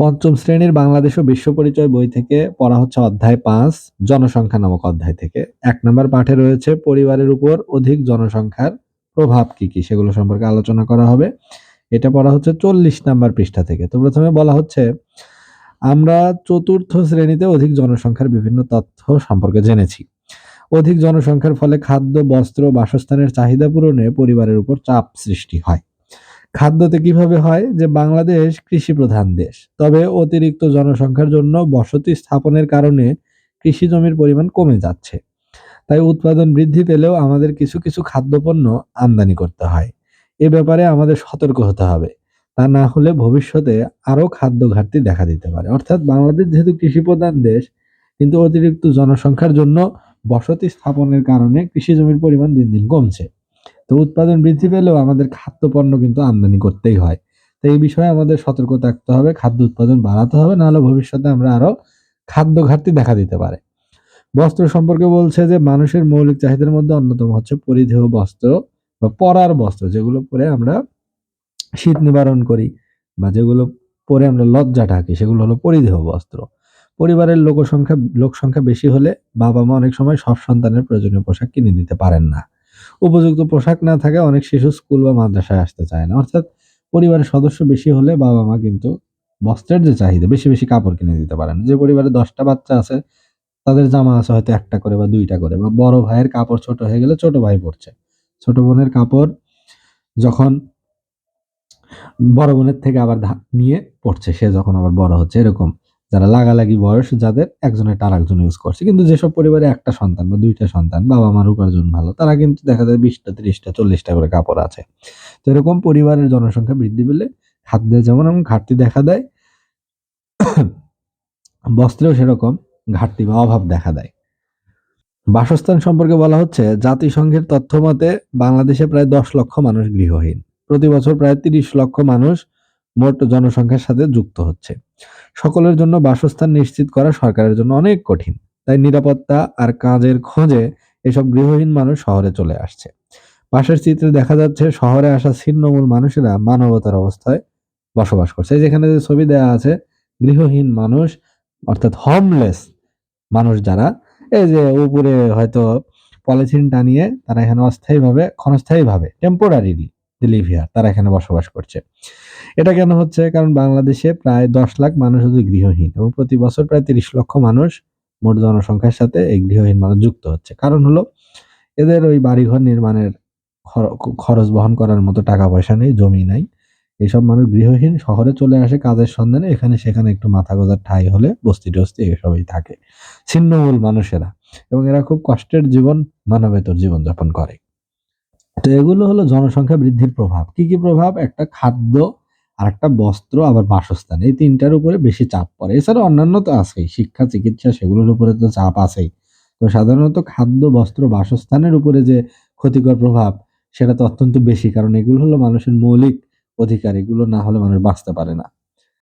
পঞ্চম শ্রেণির বাংলাদেশ ও বিশ্ব পরিচয় বই থেকে পড়া হচ্ছে অধ্যায় পাঁচ, জনসংখ্যা নামক অধ্যায় থেকে। এক নম্বর পাঠে রয়েছে, পরিবারের উপর অধিক জনসংখ্যার প্রভাব কি কি? সেগুলো সম্পর্কে আলোচনা করা হবে। এটা পড়া হচ্ছে চল্লিশ নাম্বার পৃষ্ঠা থেকে। তো প্রথমে বলা হচ্ছে, আমরা চতুর্থ শ্রেণীতে অধিক জনসংখ্যার বিভিন্ন তথ্য সম্পর্কে জেনেছি। অধিক জনসংখ্যার ফলে খাদ্য, বস্ত্র, বাসস্থানের চাহিদা পূরণে পরিবারের উপর চাপ সৃষ্টি হয়। খাদ্যতে কীভাবে হয় যে বাংলাদেশ কৃষি প্রধান দেশ। তবে অতিরিক্ত জনসংখ্যার জন্য বসতি স্থাপনের কারণে কৃষি জমির পরিমাণ কমে যাচ্ছে। তাই উৎপাদন বৃদ্ধি পেলেও আমাদের কিছু কিছু খাদ্যপণ্য আমদানি করতে হয়। এ ব্যাপারে আমাদের সতর্ক হতে হবে। তা না হলে ভবিষ্যতে আরও খাদ্য ঘাটতি দেখা দিতে পারে। অর্থাৎ বাংলাদেশ যেহেতু কৃষি প্রধান দেশ, কিন্তু অতিরিক্ত জনসংখ্যার জন্য বসতি স্থাপনের কারণে কৃষি জমির পরিমাণ দিন দিন কমছে। তো উৎপাদন বৃদ্ধি পেলেও আমাদের খাদ্য পণ্য কিন্তু আমদানি করতেই হয়। তো এই বিষয়ে আমাদের সতর্ক থাকতে হবে, খাদ্য উৎপাদন বাড়াতে হবে, নাহলে ভবিষ্যতে আমরা আরও খাদ্য ঘাটতি দেখা দিতে পারে। বস্ত্র সম্পর্কে বলছে যে, মানুষের মৌলিক চাহিদার মধ্যে অন্যতম হচ্ছে পরিধেয় বস্ত্র বা পরার বস্ত্র, যেগুলো পরে আমরা শীত নিবারণ করি বা যেগুলো পরে আমরা লজ্জা ঢাকি, সেগুলো হলো পরিধেয় বস্ত্র। পরিবারের লোক সংখ্যা লোক সংখ্যা বেশি হলে বাবা মা অনেক সময় সব সন্তানের প্রয়োজনীয় পোশাক কিনে দিতে পারেন না। উপযুক্ত পোশাক না থাকে অনেক শিশু স্কুল বা মাদ্রাসায় আসতে চায় না। অর্থাৎ পরিবারের সদস্য বেশি হলে বাবা মা কিন্তু বস্ত্রের যে চাহিদা, বেশি বেশি কাপড় কিনে দিতে পারেন। যে পরিবারে দশটা বাচ্চা আছে, তাদের জামা আছে হয়তো একটা করে বা দুইটা করে বা বড় ভাইয়ের কাপড় ছোট হয়ে গেলে ছোট ভাই পড়ছে ছোট বোনের কাপড় যখন বড় বোনের থেকে আবার নিয়ে পড়ছে সে যখন আবার বড় হচ্ছে, এরকম। যারা লাগালাগি বয়স, যাদের একজনের টার একজন ইউজ করছে। কিন্তু যেসব পরিবারে একটা সন্তান বা দুইটা সন্তান বাবা মার উপার্জন ভালো, তারা কিন্তু দেখা যায় বিশটা, ত্রিশটা, চল্লিশটা করে কাপড় আছে। তো এরকম পরিবারের জনসংখ্যা বৃদ্ধি পেলে খাদ্যে যেমন এমন ঘাটতি দেখা দেয়, বস্ত্রেও সেরকম ঘাটতি বা অভাব দেখা দেয়। বাসস্থান সম্পর্কে বলা হচ্ছে, জাতিসংঘের তথ্য মতে বাংলাদেশে প্রায় দশ লক্ষ মানুষ গৃহহীন। প্রতি বছর প্রায় তিরিশ লক্ষ মানুষ মোট জনসংখ্যার সাথে যুক্ত হচ্ছে। সকলের জন্য বাসস্থান নিশ্চিত করা সরকারের জন্য অনেক কঠিন। তাই নিরাপত্তা আর কাজের খোঁজে এসব গৃহহীন মানুষ শহরে চলে আসছে। পাশের চিত্রে দেখা যাচ্ছে শহরে আসা ছিন্নমূল মানুষেরা মানবতার অবস্থায় বসবাস করছে। যেখানে যে ছবি দেওয়া আছে, গৃহহীন মানুষ, অর্থাৎ হোমলেস মানুষ যারা, এই যে উপরে হয়তো পলিথিন টানিয়ে তারা এখানে অস্থায়ীভাবে, ক্ষণস্থায়ীভাবে টেম্পোরারিলি লিভিয়ার তারা এখানে বসবাস করছে। এটা কেন হচ্ছে? কারণ বাংলাদেশে প্রায় দশ লাখ মানুষ শুধু গৃহহীন এবং প্রতি বছর প্রায় তিরিশ লক্ষ মানুষ মোট জনসংখ্যার সাথে এই গৃহহীন মানুষ যুক্ত হচ্ছে। কারণ হলো, এদের ওই বাড়িঘর নির্মাণের খরচ বহন করার মতো টাকা পয়সা নেই, জমি নাই। এইসব মানুষ গৃহহীন, শহরে চলে আসে, কাজের সন্ধানে, এখানে সেখানে একটু মাথা গোজার ঠাই হলে বস্তি টস্তি এসবই থাকে। ছিন্নমূল মানুষেরা এবং এরা খুব কষ্টের জীবন, মানবেতর জীবনযাপন করে। তো এগুলো হলো জনসংখ্যা বৃদ্ধির প্রভাব। কি কি প্রভাব? একটা খাদ্য আর একটা বস্ত্র, আবার বাসস্থান। এই তিনটার উপরে বেশি চাপ পড়ে। এছাড়া অন্যান্য তো আছেই। শিক্ষা, চিকিৎসা, সেগুলোর উপরে তো চাপ আছেই। তো সাধারণত খাদ্য, বস্ত্র, বাসস্থানের উপরে যে ক্ষতিকর প্রভাব, সেটা তো অত্যন্ত বেশি। কারণ এগুলো হলো মানুষের মৌলিক অধিকার। এগুলো না হলে মানুষ বাঁচতে পারে না।